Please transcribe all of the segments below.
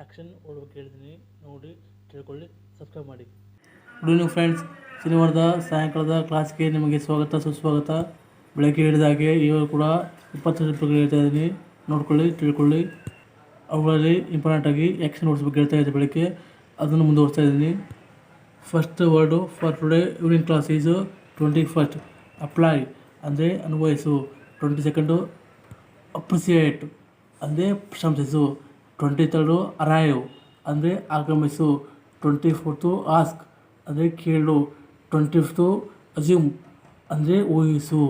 Action ಓಡ್ಬೇಕು ಹೇಳ್ತೀನಿ ನೋಡಿ, ತಿಳ್ಕೊಳ್ಳಿ, ಸಬ್ಸ್ಕ್ರೈಬ್ ಮಾಡಿ. ಗುಡ್ ಈವ್ನಿಂಗ್ ಫ್ರೆಂಡ್ಸ್ ಶನಿವಾರದ ಸಾಯಂಕಾಲದ ಕ್ಲಾಸ್ಗೆ ನಿಮಗೆ ಸ್ವಾಗತ, ಸುಸ್ವಾಗತ. ಬೆಳಗ್ಗೆ ಹಿಡಿದಾಗೆ ಇವಾಗ ಕೂಡ ಇಪ್ಪತ್ತು ರೂಪಾಯಿಗಳು ಹೇಳ್ತಾ ಇದ್ದೀನಿ. ನೋಡ್ಕೊಳ್ಳಿ, ತಿಳ್ಕೊಳ್ಳಿ. ಅವುಗಳಲ್ಲಿ ಇಂಪಾರ್ಟೆಂಟಾಗಿ ಆ್ಯಕ್ಷನ್ ಓಡಿಸ್ಬೇಕು ಹೇಳ್ತಾ ಇದ್ದೆ ಬೆಳಗ್ಗೆ. ಅದನ್ನು ಮುಂದುವರಿಸ್ತಾ ಇದ್ದೀನಿ. First word for today evening class is twenty first apply ಅಂದರೆ ಅನುಭವಿಸು ಟ್ವೆಂಟಿ ಸೆಕೆಂಡು ಅಪ್ರಿಸಿಯೇಟ್ ಅಂದರೆ ಪ್ರಶಂಸಿಸು. ಟ್ವೆಂಟಿ ತರ್ಡು ಅರೈವ್ ಅಂದರೆ ಆಗಮಿಸು. ಟ್ವೆಂಟಿ ಫೋರ್ತು ಆಸ್ಕ್, ಅಂದರೆ ಕೇಳು. ಟ್ವೆಂಟಿ ಫಿಫ್ತು ಅಸ್ಯೂಮ್, ಅಂದರೆ ಊಹಿಸು.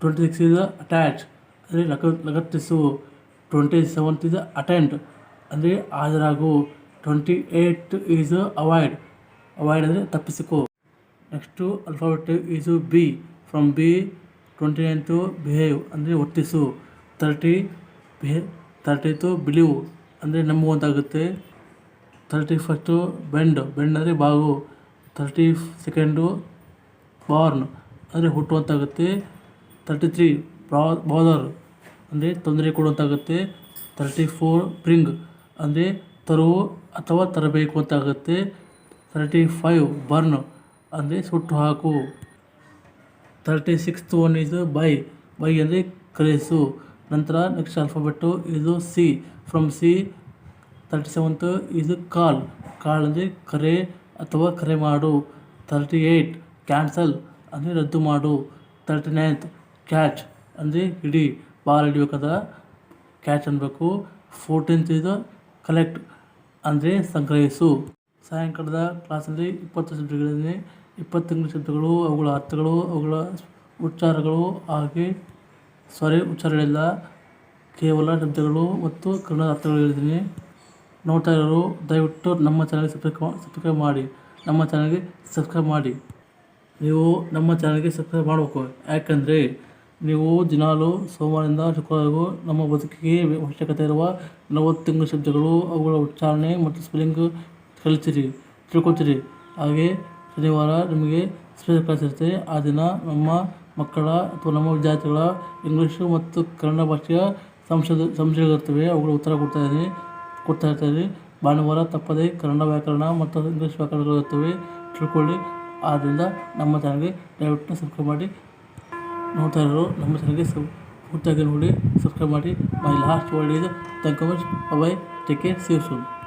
ಟ್ವೆಂಟಿ ಸಿಕ್ಸ್ ಇಸ್ ಅಟ್ಯಾಚ್, ಅಂದರೆ ಲಗ, ಲಗತ್ತಿಸು. ಟ್ವೆಂಟಿ ಸೆವೆಂತ್ ಇಸ್ ಅಟೆಂಡ್, ಅಂದರೆ ಹಾಜರಾಗು. Twenty eight is avoid avoid ಅಂದರೆ ತಪ್ಪಿಸಿಕೊ. Next alphabet is B, from B twenty ninth behave, ಅಂದರೆ ವರ್ತಿಸು. ತರ್ಟಿ ಬಿಹೇ ತರ್ಟಿತು ಬಿಲೀವ್ ಅಂದರೆ ನಂಬುವಂತಾಗುತ್ತೆ ತರ್ಟಿ ಫಸ್ಟು ಬೆಂಡ್ ಬೆಂಡ್ ಅಂದರೆ ಬಾಗು. ತರ್ಟಿ ಸೆಕೆಂಡು ಬಾರ್ನ್ ಅಂದರೆ ಹುಟ್ಟುವಂತಾಗುತ್ತೆ. ತರ್ಟಿ ತ್ರೀ ಬಾದರ್ ಅಂದರೆ ತೊಂದರೆ ಕೊಡುವಂತಾಗುತ್ತೆ. ತರ್ಟಿ ಫೋರ್ ಪ್ರಿಂಗ್ ಅಂದರೆ ತರುವು ಅಥವಾ ತರಬೇಕು ಅಂತಾಗುತ್ತೆ. ತರ್ಟಿ ಫೈವ್ ಬರ್ನ್ ಅಂದರೆ ಸುಟ್ಟು ಹಾಕು. ತರ್ಟಿ ಸಿಕ್ಸ್ತ್ ಒನ್ ಇದು ಬೈ ಬೈ ಅಂದರೆ ಕಲಿಸು ನಂತರ ನೆಕ್ಸ್ಟ್ ಆಲ್ಫಾಬೆಟ್ಟು ಇದು C from C thirty seventh ಇದು ಕಾಲ್. ಕಾಲ್ ಅಂದರೆ ಕರೆ ಅಥವಾ ಕರೆ ಮಾಡು. ತರ್ಟಿ ಏಯ್ಟ್ ಕ್ಯಾನ್ಸಲ್ ಅಂದರೆ ರದ್ದು ಮಾಡು. ತರ್ಟಿ ನೈನ್ತ್ ಕ್ಯಾಚ್ ಅಂದರೆ ಹಿಡಿ. ಬಾಲ್ ಹಿಡಿಬೇಕಾದ ಕ್ಯಾಚ್ ಅನ್ಬೇಕು. ಫೋರ್ಟೀನ್ತ್ ಇದು ಕಲೆಕ್ಟ್ ಅಂದರೆ ಸಂಗ್ರಹಿಸು. ಸಾಯಂಕಾಲದ ಕ್ಲಾಸಲ್ಲಿ ಇಪ್ಪತ್ತು ಸಬ್ಜೆಕ್ಟ್ಗಳಿವೆ ಇಪ್ಪತ್ತು ಶಬ್ದಗಳು, ಅವುಗಳ ಅರ್ಥಗಳು, ಅವುಗಳ ಉಚ್ಚಾರಗಳು ಹಾಗೆ ಸಾರಿ ಉಚ್ಚಾರಗಳಿಲ್ಲ ಕೇವಲ ಶಬ್ದಗಳು ಮತ್ತು ಕನ್ನಡ ಅರ್ಥಗಳು ಹೇಳಿದ್ದೀನಿ. ನೋಡ್ತಾ ಇರೋರು, ದಯವಿಟ್ಟು ನಮ್ಮ ಚಾನಲ್ಗೆ ಸಬ್ಸ್ಕ್ರೈಬ್ ಸಬ್ಸ್ಕ್ರೈಬ್ ಮಾಡಿ. ನಮ್ಮ ಚಾನಲ್ಗೆ ಸಬ್ಸ್ಕ್ರೈಬ್ ಮಾಡಿ. ನೀವು ನಮ್ಮ ಚಾನಲ್ಗೆ ಸಬ್ಸ್ಕ್ರೈಬ್ ಮಾಡಬೇಕು. ಯಾಕಂದರೆ ನೀವು ದಿನಾಲು ಸೋಮವಾರದಿಂದ ಶುಕ್ರವಾರವರೆಗೂ ನಮ್ಮ ಬದುಕಿಗೆ ಅವಶ್ಯಕತೆ ಇರುವ ನಲವತ್ತು ಶಬ್ದಗಳು, ಅವುಗಳ ಉಚ್ಚಾರಣೆ ಮತ್ತು ಸ್ಪೆಲ್ಲಿಂಗ್ ಕಲಿತೀರಿ, ತಿಳ್ಕೊತೀರಿ. ಹಾಗೆ ಶನಿವಾರ ನಿಮಗೆ ಸ್ಪೆಷಲ್ ಕ್ಲಾಸ್ ಇರುತ್ತೆ. ಆ ದಿನ ನಮ್ಮ ಮಕ್ಕಳ ಅಥವಾ ನಮ್ಮ ವಿದ್ಯಾರ್ಥಿಗಳ ಇಂಗ್ಲೀಷು ಮತ್ತು ಕನ್ನಡ ಭಾಷೆಯ ಸಂಶೋಧ ಸಂಶಯಗಳಿರ್ತವೆ ಅವುಗಳ ಉತ್ತರ ಕೊಡ್ತಾ ಇದ್ದೀನಿ ಕೊಡ್ತಾ ಇರ್ತಾರೆ ಭಾನುವಾರ ತಪ್ಪದೇ ಕನ್ನಡ ವ್ಯಾಕರಣ ಮತ್ತು ಇಂಗ್ಲೀಷ್ ವ್ಯಾಕರಣಗಳು ಇರ್ತವೆ. ತಿಳ್ಕೊಳ್ಳಿ. ಆದ್ದರಿಂದ ನಮ್ಮ ಚಾನಲ್ಗೆ ದಯವಿಟ್ಟು ಸಬ್ಸ್ಕ್ರೈಬ್ ಮಾಡಿ. ನೋಡ್ತಾ ಇರೋರು ನಮ್ಮ ಚಾನಲ್ಗೆ ಸಬ್, ಪೂರ್ತಿಯಾಗಿ ನೋಡಿ, ಸಬ್ಸ್ಕ್ರೈಬ್ ಮಾಡಿ. ಮೈ ಲಾಸ್ಟ್ ವರ್ಡ್ ಇದು thank you much bye take care see you soon